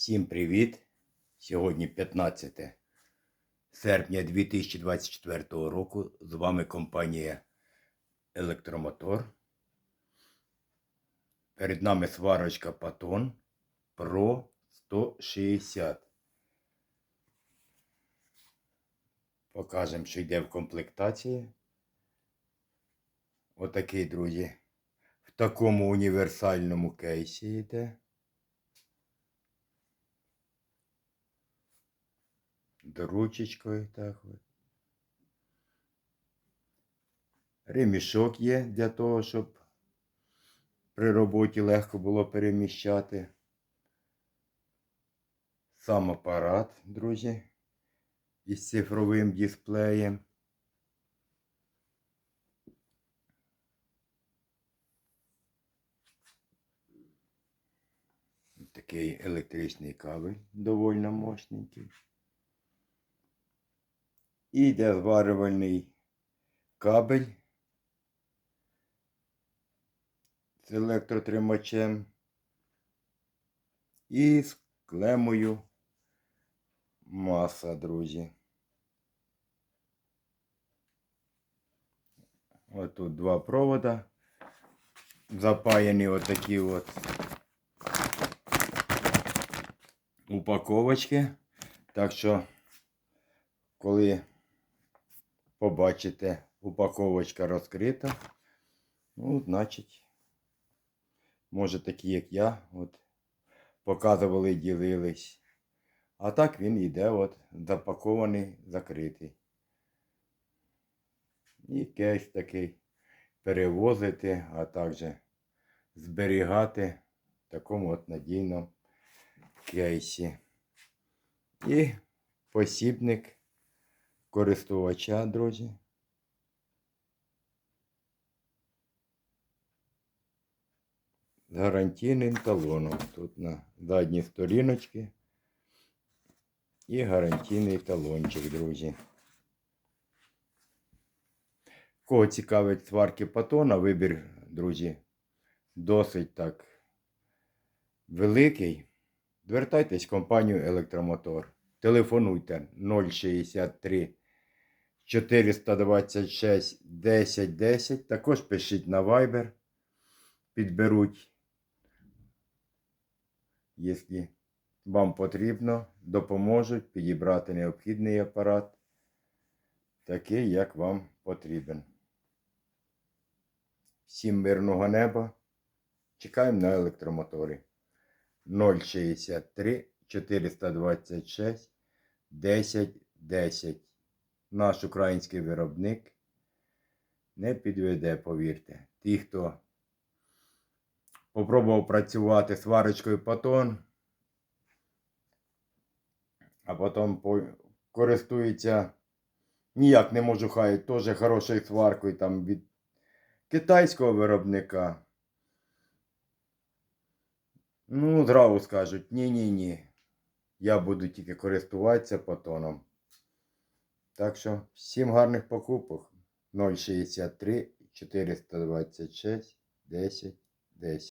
Всім привіт! Сьогодні 15 серпня 2024 року. З вами компанія Електромотор. Перед нами сварочка Патон Pro 160. Покажемо, що йде в комплектації. Отакий, друзі. В такому універсальному кейсі йде. Ручечкою так от. Ремішок є для того, щоб при роботі легко було переміщати. Сам апарат, друзі, із цифровим дисплеєм. Такий електричний кабель доволі мощненький. І йде зварювальний кабель з електротримачем і з клемою маса, друзі. Ось тут два провода. Запаяні отакі от упаковочки. Так що, коли побачите, упаковочка розкрита, ну, значить, може такі, як я, от, показували, ділились. А так він йде от запакований, закритий. І кейс такий перевозити, а також зберігати в такому от надійному кейсі. І посібник користувача, друзі. З гарантійним талоном. Тут на задній сторіночці. І гарантійний талончик, друзі. Кого цікавить сварки патона, вибір, друзі, досить так великий. Звертайтесь в компанію Електромотор. Телефонуйте 063 426 10 10. Також пишіть на Viber. Підберуть, якщо вам потрібно, допоможуть підібрати необхідний апарат, такий, як вам потрібен. Всім мирного неба. Чекаємо на електромотори. 063 426 10 10. Наш український виробник не підведе, повірте. Ті, хто попробував працювати сварочкою патон, а потім по- користується, ніяк не можу хай, теж хорошою сваркою там від китайського виробника. Ну, зразу скажуть, ні-ні-ні. Я буду тільки користуватися патоном. Так що, всім гарних покупок. 063 426 10 10.